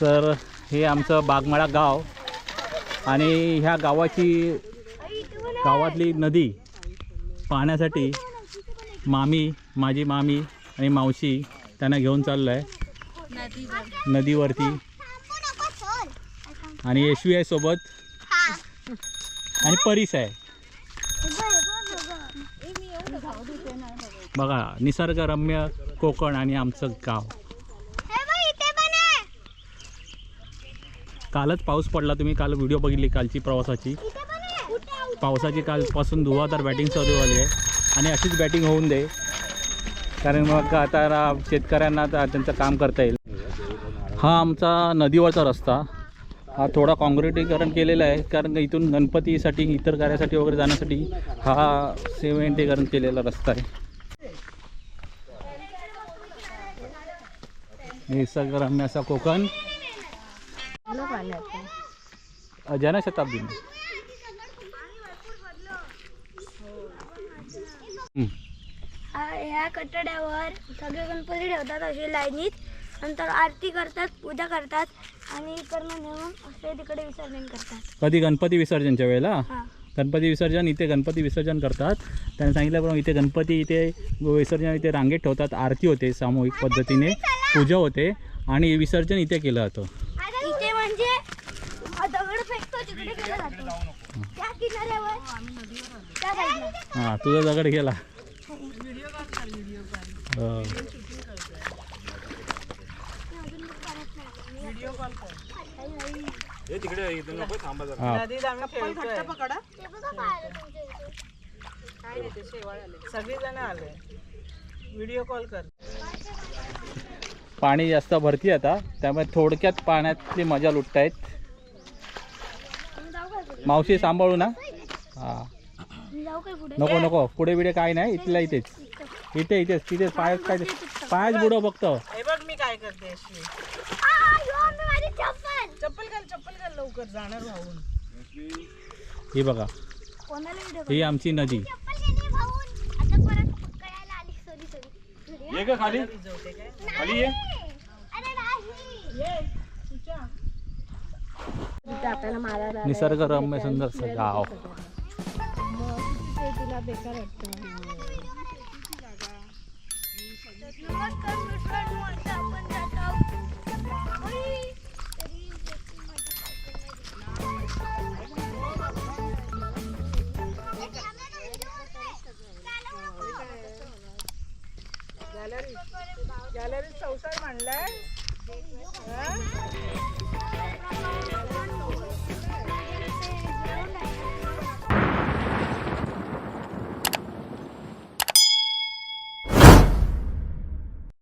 तर हे आमचं बागमाळा गाव आणि ह्या गावाची गावातली नदी पाहण्यासाठी मामी माझी मामी आणि मावशी त्यांना घेऊन चाललो आहे नदीवरती. आणि यशवी आहे सोबत. आणि परीस आहे. बघा निसर्गरम्य कोकण आणि आमचं गाव. कालच पाऊस पडला. तुम्ही काल व्हिडिओ बघितली कालची प्रवासाची. पावसाची कालपासून धुवाधार बॅटिंग चालू झाली आहे. आणि अशीच बॅटिंग होऊन दे. कारण मग आता शेतकऱ्यांना त्यांचं काम करता येईल. हा आमचा नदीवरचा रस्ता. हा थोडा काँक्रिटीकरण केलेला आहे. कारण इथून गणपतीसाठी इतर कार्यासाठी वगैरे जाण्यासाठी हा सिमेंटीकरण केलेला रस्ता आहे. निसर्गरम्य असा कोकण. जनशताब्दीने. हं. ह्या कట్టड्यावर सगळे गणपती ठेवतात असे लाईनीत. नंतर आरती करतात पूजा करतात आणि करणं नेऊन असे तिकडे विसर्जन करतात. कधी गणपती विसर्जनच्या वेळेला? हा. गणपती विसर्जन इथे गणपती विसर्जन करतात. त्यांनी सांगितल्याप्रमाणे इथे गणपती इथे विसर्जन इथे रांगेत ठेवतात. आरती होते सामूहिक पद्धतीने पूजा होते आणि विसर्जन इथे केलं जातं इथे म्हणजे हा दगड फेकतो तिकडे केला जातो त्या किनाऱ्यावर त्या साईडला हां तुझा दगड गेला. सगळेजण आले व्हिडिओ कॉल कर पाणी जास्त भरती आता त्यामुळे थोडक्यात पाण्यातली मजा लुटतायत. मावशी सांभाळू ना? हां. मी जाऊ काय पुढे नको नको. पुढे बिडे काय नाही. इथल्या इथेच. इथे इथेच. तिथे पाय काय पायच बुडव फक्त. हे बघ मी काय करते अशी. आ, यो, मी माझी चप्पल चप्पल घाल चप्पल घाल लवकर. जाणार वाहून ही बघा. ही आमची नदी. चप्पल गेली भाऊन आता परत पकडायला आली सॉरी सॉरी ये का खाली खाली ये. अरे नाही ये. तुझ्या आपल्याला मारायला निसर्गरम्य सुंदरसं. गाव तुला बेकार गॅलरी. गॅलरीत संसार मांडलाय